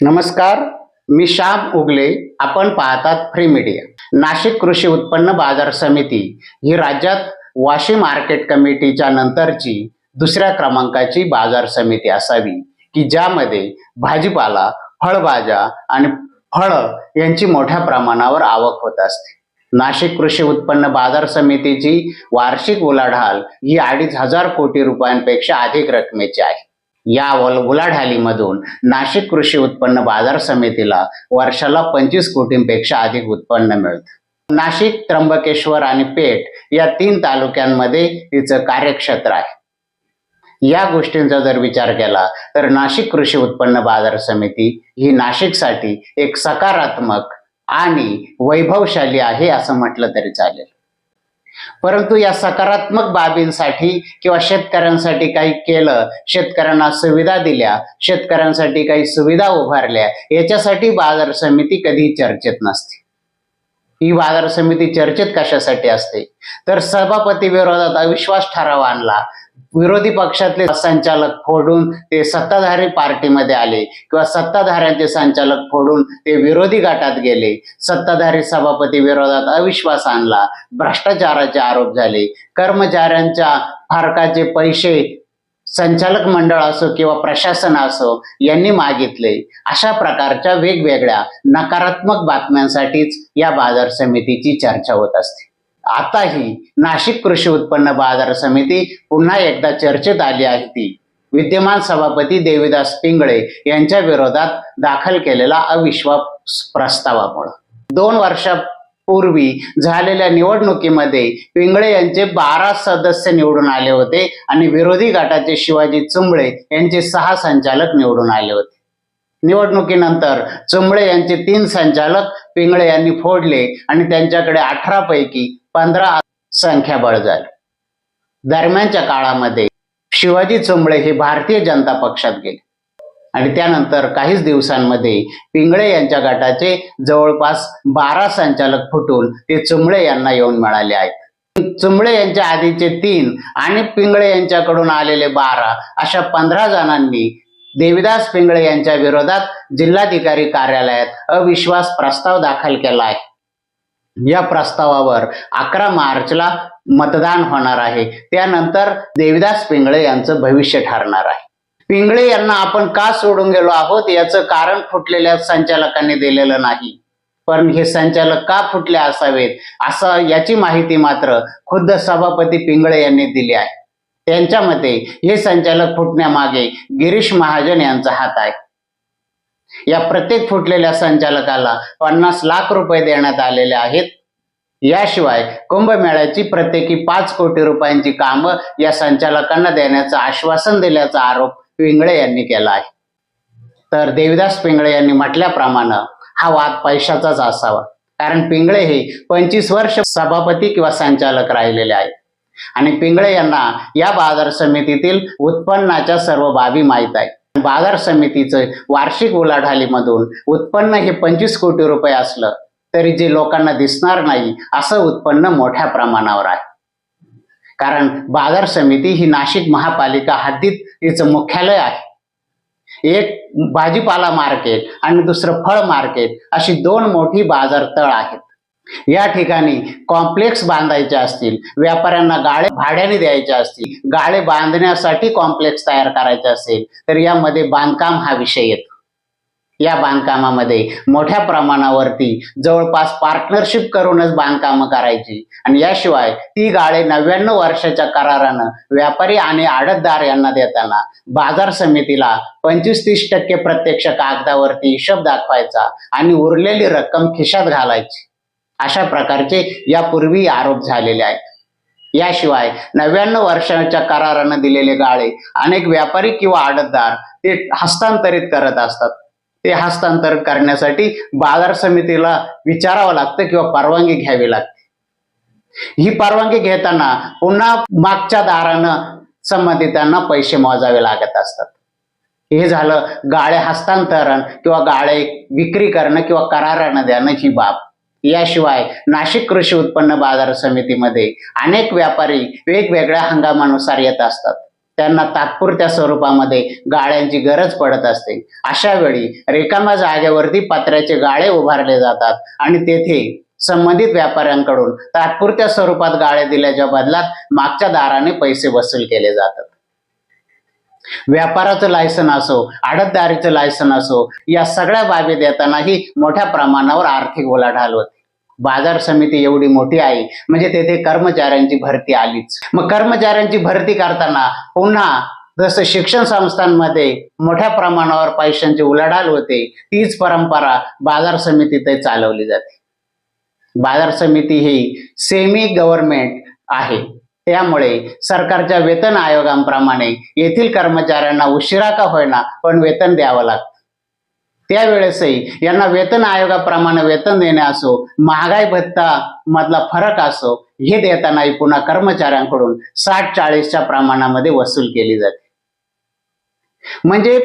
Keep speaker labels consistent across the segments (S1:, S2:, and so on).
S1: नमस्कार मी श्याम उगले आपण पाहतात फ्री मीडिया नाशिक कृषी उत्पन्न बाजार समिती ही राज्यात वाशी मार्केट कमिटीच्या नंतरची दुसऱ्या क्रमांकाची बाजार समिती असावी की ज्यामध्ये भाजीपाला फळभाज्या आणि फळं यांची मोठ्या प्रमाणावर आवक होत असते. नाशिक कृषी उत्पन्न बाजार समितीची वार्षिक उलाढाल ही अडीच हजार कोटी रुपयांपेक्षा अधिक रकमेची आहे. या उल- उलाढालीमधून नाशिक कृषी उत्पन्न बाजार समितीला वर्षाला पंचवीस कोटींपेक्षा अधिक उत्पन्न मिळतं. नाशिक त्र्यंबकेश्वर आणि पेठ या तीन तालुक्यांमध्ये तिचं कार्यक्षेत्र आहे. या गोष्टींचा जर विचार केला तर नाशिक कृषी उत्पन्न बाजार समिती ही नाशिकसाठी एक सकारात्मक आणि वैभवशाली आहे असं म्हटलं तरी चालेल. परंतु या सकारात्मक बाबींसाठी किंवा शेतकऱ्यांसाठी काही केलं शेतकऱ्यांना सुविधा दिल्या शेतकऱ्यांसाठी काही सुविधा उभारल्या याच्यासाठी बाजार समिती कधी चर्चेत नसते. ही बाजार समिती चर्चेत कशासाठी असते? तर सभापती विरोधात अविश्वास ठराव आणला विरोधी पक्षातले संचालक फोडून ते सत्ताधारी पार्टीमध्ये आले किंवा सत्ताधाऱ्यांचे संचालक फोडून ते विरोधी गटात गेले. सत्ताधारी सभापती विरोधात अविश्वास आणला. भ्रष्टाचाराचे आरोप झाले. कर्मचाऱ्यांच्या फारकाचे पैसे संचालक मंडळ असो किंवा प्रशासन असो यांनी मागितले. अशा प्रकारच्या वेगवेगळ्या नकारात्मक बातम्यांसाठीच या बाजार समितीची चर्चा होत असते. आताही नाशिक कृषी उत्पन्न बाजार समिती पुन्हा एकदा चर्चेत आली आहे ती. विद्यमान सभापती देवीदास पिंगळे यांच्या विरोधात दाखल केलेला अविश्वास प्रस्तावामुळे. दोन वर्षापूर्वी झालेल्या निवडणुकीमध्ये पिंगळे यांचे बारा सदस्य निवडून आले होते आणि विरोधी गटाचे शिवाजी चुंबळे यांचे सहा संचालक निवडून आले होते. निवडणुकीनंतर चुंबळे यांचे तीन संचालक पिंगळे यांनी फोडले आणि त्यांच्याकडे अठरा पैकी पंधरा संख्याबळ झाले. दरम्यानच्या काळामध्ये शिवाजी चुंबळे हे भारतीय जनता पक्षात गेले. आणि त्यानंतर काहीच दिवसांमध्ये पिंगळे यांच्या गटाचे जवळपास बारा संचालक फुटून ते चुंबळे यांना येऊन मिळाले आहेत. चुंबळे यांच्या आधीचे तीन आणि पिंगळे यांच्याकडून आलेले बारा अशा पंधरा जणांनी देविदास पिंगळे यांच्या विरोधात जिल्हाधिकारी कार्यालयात अविश्वास प्रस्ताव दाखल केला आहे. या प्रस्तावावर अकरा मार्चला मतदान होणार आहे. त्यानंतर देविदास पिंगळे यांचं भविष्य ठरणार आहे. पिंगळे यांना आपण का सोडून गेलो आहोत? याचं कारण फुटलेल्या संचालकांनी दिलेलं नाही. पण हे संचालक का फुटले असावेत? असं याची माहिती मात्र खुद्द सभापती पिंगळे यांनी दिली आहे. त्यांच्या मते हे संचालक फुटण्यामागे गिरीश महाजन यांचा हात आहे. या प्रत्येक फुटलेल्या संचालकाला पन्नास लाख रुपये देण्यात आलेले आहेत. याशिवाय कुंभमेळ्याची प्रत्येकी पाच कोटी रुपयांची कामं या संचालकांना देण्याचं आश्वासन दिल्याचा आरोप पिंगळे यांनी केला आहे. तर देविदास पिंगळे यांनी म्हटल्याप्रमाणे हा वाद पैशाचाच असावा. कारण पिंगळे हे पंचवीस वर्ष सभापती किंवा संचालक राहिलेले आहेत. आणि पिंगळे यांना या बाजार समितीतील उत्पन्नाच्या सर्व बाबी माहीत आहे बाजार समितीचं वार्षिक उलाढालीमधून उत्पन्न हे पंचवीस कोटी रुपये असलं तरी जे लोकांना दिसणार नाही असं उत्पन्न मोठ्या प्रमाणावर आहे. कारण बाजार समिती ही नाशिक महापालिका हद्दीत तिचं मुख्यालय आहे. एक भाजीपाला मार्केट आणि दुसरं फळ मार्केट अशी दोन मोठी बाजार तळ आहेत. या ठिकाणी कॉम्प्लेक्स बांधायचे असतील व्यापाऱ्यांना गाळे भाड्याने द्यायचे असतील गाळे बांधण्यासाठी कॉम्प्लेक्स तयार करायचे असेल तर यामध्ये बांधकाम हा विषय येतो. या बांधकामामध्ये मोठ्या प्रमाणावरती जवळपास पार्टनरशिप करूनच बांधकामं करायची. आणि याशिवाय ती गाळे नव्याण्णव वर्षाच्या करारानं व्यापारी आणि आडतदार यांना देताना बाजार समितीला पंचवीस तीस टक्के प्रत्यक्ष कागदावरती हिशोब दाखवायचा आणि उरलेली रक्कम खिशात घालायची. अशा प्रकारचे यापूर्वी आरोप झालेले आहेत. याशिवाय नव्याण्णव वर्षाच्या करारानं दिलेले गाळे अनेक व्यापारी किंवा आडतदार ते हस्तांतरित करत असतात. ते हस्तांतरित करण्यासाठी बाजार समितीला विचारावं लागतं किंवा परवानगी घ्यावी लागते. ही परवानगी घेताना पुन्हा मागच्या दारानं संबंधितांना पैसे मोजावे लागत असतात. हे झालं गाळे हस्तांतरण किंवा गाळे विक्री करणं किंवा करारानं देणं ही बाब. याशिवाय नाशिक कृषी उत्पन्न बाजार समितीमध्ये अनेक व्यापारी वेगवेगळ्या हंगामानुसार येत असतात. त्यांना तात्पुरत्या स्वरूपामध्ये गाळ्यांची गरज पडत असते. अशा वेळी रिकाम्या जागेवरती पत्र्याचे गाळे उभारले जातात आणि तेथे संबंधित व्यापाऱ्यांकडून तात्पुरत्या स्वरूपात गाळे दिल्याच्या बदलात मागच्या दाराने पैसे वसूल केले जातात. व्यापाराचं लायसन असो आडतदारीचं लायसन असो या सगळ्या बाबी देतानाही मोठ्या प्रमाणावर आर्थिक उलाढाल होते. बाजार समिती एवढी मोठी आहे. म्हणजे तेथे कर्मचाऱ्यांची भरती आलीच. मग कर्मचाऱ्यांची भरती करताना पुन्हा जसं शिक्षण संस्थांमध्ये मोठ्या प्रमाणावर पैशांची उलाढाल होते तीच परंपरा बाजार समितीत चालवली जाते. बाजार समिती ही सेमी गव्हर्नमेंट आहे. त्यामुळे सरकारच्या वेतन आयोगांप्रमाणे येथील कर्मचाऱ्यांना उशिरा का होईना पण वेतन द्यावं लागतं. त्यावेळेसही यांना वेतन आयोगाप्रमाणे वेतन देणे असो महागाई भत्ता मधला फरक असो हे देतानाही पुन्हा कर्मचाऱ्यांकडून साठ चाळीसच्या प्रमाणामध्ये वसूल केली जाते. म्हणजे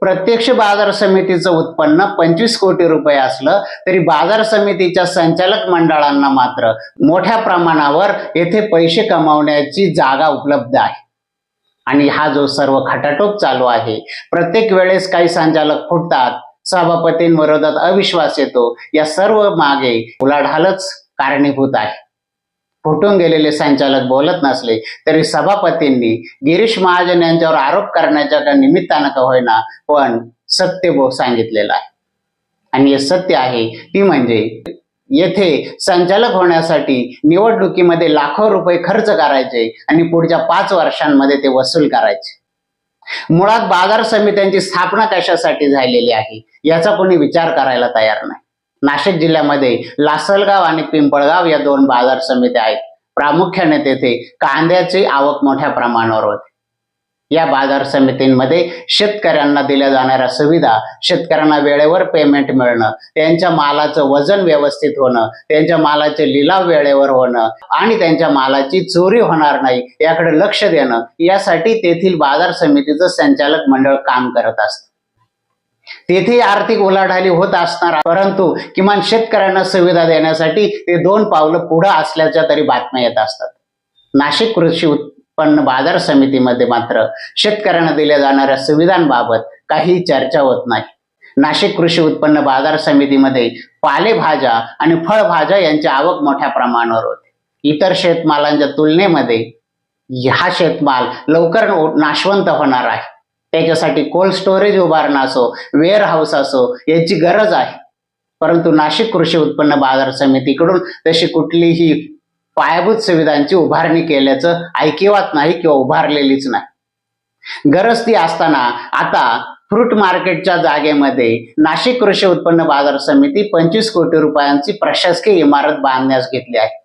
S1: प्रत्यक्ष बाजार समितीचं उत्पन्न पंचवीस कोटी रुपये असलं तरी बाजार समितीच्या संचालक मंडळांना मात्र मोठ्या प्रमाणावर येथे पैसे कमावण्याची जागा उपलब्ध आहे. आणि हा जो सर्व खटाटोप चालू आहे प्रत्येक वेळेस काही संचालक फुटतात सभापतींविरोधात अविश्वास येतो. या सर्व मागे उलाढालच कारणीभूत आहे. फुटून गेलेले संचालक बोलत नसले तरी सभापतींनी गिरीश महाजन यांच्यावर आरोप करण्याच्या का निमित्तानं का होईना पण सत्य बो सांगितलेलं आहे. आणि हे सत्य आहे ती म्हणजे येथे संचालक होण्यासाठी निवडणुकीमध्ये लाखो रुपये खर्च करायचे आणि पुढच्या पाच वर्षांमध्ये ते वसूल करायचे. मुळात बाजार समित्यांची स्थापना कशासाठी झालेली आहे? याचा कोणी विचार करायला तयार नाही. नाशिक जिल्ह्यामध्ये लासलगाव आणि पिंपळगाव या दोन बाजार समित्या आहेत. प्रामुख्याने तेथे कांद्याची आवक मोठ्या प्रमाणावर होते. या बाजार समितींमध्ये शेतकऱ्यांना दिल्या जाणाऱ्या सुविधा शेतकऱ्यांना वेळेवर पेमेंट मिळणं त्यांच्या मालाचं वजन व्यवस्थित होणं त्यांच्या मालाचे लिलाव वेळेवर होणं आणि त्यांच्या मालाची चोरी होणार नाही याकडे लक्ष देणं यासाठी तेथील बाजार समितीचं संचालक मंडळ काम करत असतं. तेथे आर्थिक उलाढाली होत असणार परंतु किमान शेतकऱ्यांना सुविधा देण्यासाठी ते दोन पावलं पुढं असल्याच्या तरी बातम्या येत असतात. नाशिक कृषी उत्पन्न बाजार समितीमध्ये मात्र शेतकऱ्यांना दिल्या जाणाऱ्या सुविधांबाबत काही चर्चा होत नाही. नाशिक कृषी उत्पन्न बाजार समितीमध्ये पालेभाज्या आणि फळभाज्या यांची आवक मोठ्या प्रमाणावर होते. इतर शेतमालांच्या तुलनेमध्ये हा शेतमाल लवकर नाशवंत होणार आहे. त्याच्यासाठी कोल्ड स्टोरेज उभारणं असो वेअर हाऊस असो याची गरज आहे. परंतु नाशिक कृषी उत्पन्न बाजार समितीकडून तशी कुठलीही पायाभूत सुविधांची उभारणी केल्याचं ऐकिवात नाही किंवा उभारलेलीच नाही. गरज ती असताना आता फ्रूट मार्केटच्या जागेमध्ये नाशिक कृषी उत्पन्न बाजार समिती पंचवीस कोटी रुपयांची प्रशासकीय इमारत बांधण्यास घेतली आहे.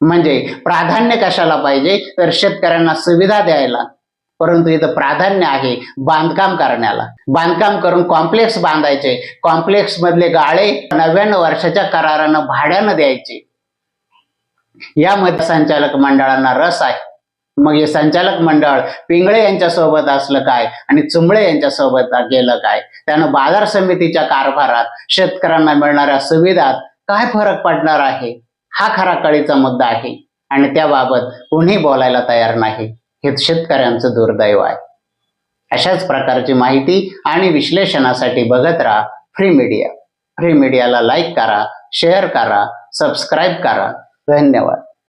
S1: म्हणजे प्राधान्य कशाला पाहिजे? तर शेतकऱ्यांना सुविधा द्यायला. परंतु इथं प्राधान्य आहे बांधकाम करण्याला. बांधकाम करून कॉम्प्लेक्स बांधायचे. कॉम्प्लेक्स मधले गाळे नव्याण्णव वर्षाच्या करारानं भाड्यानं द्यायचे. यामध्ये संचालक मंडळांना रस आहे. मग हे संचालक मंडळ पिंगळे यांच्यासोबत असलं काय आणि चुंबळे यांच्यासोबत गेलं काय? त्यानं बाजार समितीच्या कारभारात शेतकऱ्यांना मिळणाऱ्या सुविधात काय फरक पडणार आहे? हा खरा कळीचा मुद्दा आहे. आणि त्याबाबत कोणी बोलायला तयार नाही. हे शेतकऱ्यांचं दुर्दैव आहे. अशाच प्रकारची माहिती आणि विश्लेषणासाठी बघत राहा फ्री मीडिया. फ्री मीडियाला लाईक करा शेअर करा सबस्क्राईब करा. धन्यवाद.